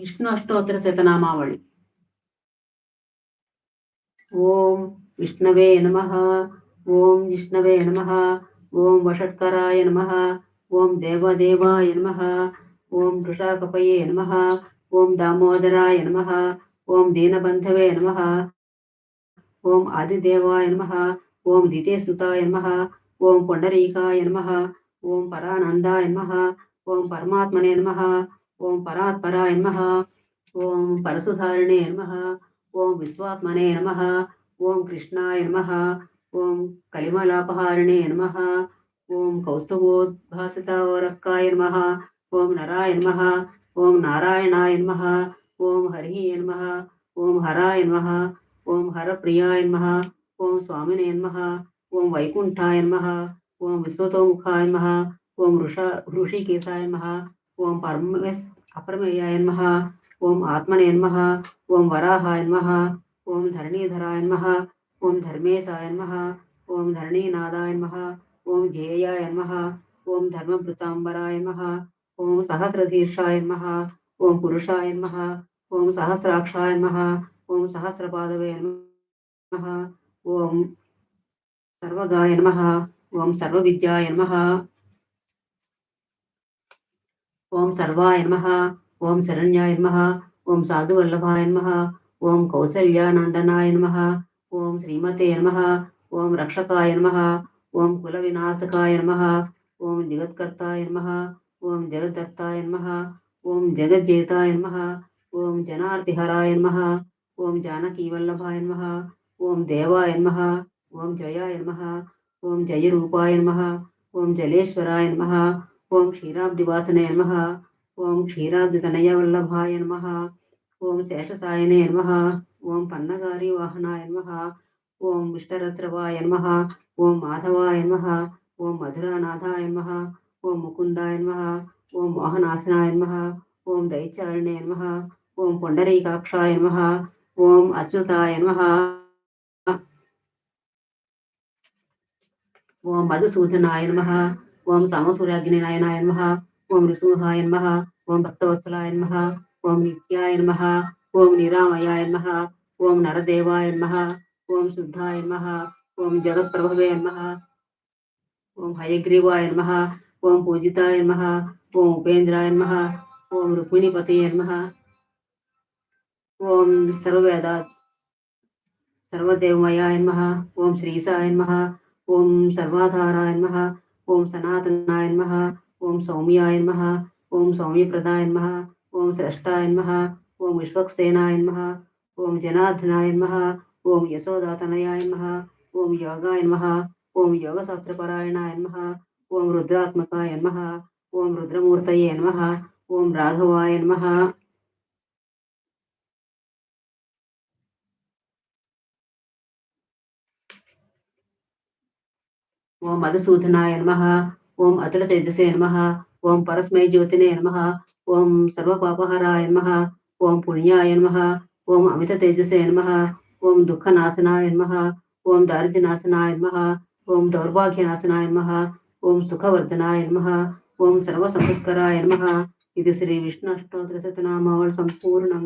విష్ణు అష్టోత్తర శతనామావళి ఓం విష్ణవే నమ ఓం విష్ణవే నమ ఓం వషట్కరాయ నమ ఓం దేవదేవాయ నమ ఓం వృషాకపయే నమ ఓం దామోదరాయ నమ ఓం దీనబంధవే నమ ఓం ఆదిదేవాయ నమ ఓం దితేసుతాయ నమ ఓం పొండరీకాయ నమ ఓం పరానందాయ నమ ఓం పరమాత్మనే నమ ओम परात्पराय नमः ओम परसुधारिणे नमः ओम विश्वात्मने नमः ओम कृष्णाय नमः ओम कलिमलापहारिणे नमः ओम कौस्तुभोद्भासितावरस्काय नमः ओम नराय नमः ओम नारायणाय नमः ओम हरिः नमः ओम हराय नमः ओम हरप्रियाय नमः ओम स्वामिने नमः ओम वैकुंठाय नमः ओम विश्वतोमुखाय नमः ओम ऋषा ऋषिकेशाय नमः ఓం పరమేశ్ అపరమేయాయ నమ ఓం ఆత్మనే నమ ఓం వరాహాయ నమ ఓం ధరణీధరాయ నమ ఓం ధర్మేశాయ నమ ఓం ధరణీనాదాయ నమ ఓం జేయాయ నమ ఓం ధర్మభృతాంబరాయ నమ ఓం సహస్రశీర్షాయ నమ ఓం పురుషాయ నమ ఓం సహస్రాక్షాయ నమ ఓం సహస్రపాదవే నమ ఓం సర్వగాయ నమ ఓం సర్వవిద్యాయ నమ ఓం సర్వాయ నమ ఓం శరణ్యాయ నమ ఓం సాధువల్లభాయ నమ ఓం కౌసల్యానందనాయ నమ ఓం శ్రీమతే నమ ఓం రక్షకాయ నమ ఓం కుల వినాశకాయ నమ ఓం జగత్కర్తాయ నమ ఓం జగద్దత్తాయ నమ ఓం జగజ్జేతాయ నమ ఓం జనార్తిహరాయ నమ ఓం జానకీవల్లభాయ నమ ఓం దేవాయ నమ ఓం జయాయ నమ ఓం జయరూపాయ నమ ఓం జలేశ్వరాయ నమ ఓం క్షీరాబ్దివాసనే నమ ఓం క్షీరాబ్దితనయ వల్లభాయ నమ ఓం శేషసాయనే నమ ఓం పన్నగారి వాహనాయ నమ ఓం విష్టరస్రవాయ నమ ఓం మాధవాయ నమ ఓం మధురానాథాయ నమ ఓం ముకుందాయ నమ ఓం మోహనాశనాయ నమ ఓం దైత్యారణే నమ ఓం పొండరీకాక్షాయ నమ ఓం అచ్యుతాయ నమ ఓం మధుసూదనాయ నమ ఓం సమసూర్యాగ్నినాయనాయ నమ ఓం నృసింహాయ నమ ఓం భక్తవత్సలాయ నమ ఓం నిత్యాయ నమ ఓం నిరామయాయ నమ ఓం నరదేవాయ నమ ఓం శుద్ధాయ నమ ఓం జగత్ప్రభవే నమ ఓం హయగ్రీవాయ నమ ఓం పూజితాయ నమ ఓం ఉపేంద్రాయ నమ ఓం రుక్మిణీపతయ నమ ఓం సర్వవేద సర్వదేవమయాయ నమ ఓం శ్రీసాయ నమ ఓం సర్వాధారాయ నమ ఓం సనాతనాయ నమ ఓం సౌమ్యాయ నమ ఓం సౌమ్యప్రదాయ నమ ఓం స్రష్టాయ నమ ఓం విశ్వక్సేనాయ నమ ఓం జనార్దనాయ నమ ఓం యశోదాతనయాయ నమ ఓం యోగాయ నమ ఓం యోగశాస్త్రపరాయణాయ నమ ఓం రుద్రాత్మకాయ నమ ఓం రుద్రమూర్తయే నమ ఓం రాఘవాయ నమ ఓం మధుసూదనాయ నమ ఓం అతుల తేజసే నమ ఓం పరస్మై జ్యోతినే నమ ఓం సర్వపాపహరాయ నమ ఓం పుణ్యాయ నమ ఓం అమిత తేజసే నమ ఓం దుఃఖనాశనాయ నమ ఓం దారిద్ర్యనాశనాయ నమ ఓం దౌర్భాగ్యనాశనాయ నమ ఓం సుఖవర్ధనాయ నమ ఓం సర్వసంపత్కరాయ నమ ఇది శ్రీ విష్ణు అష్టోత్తర శతనామావళి సంపూర్ణం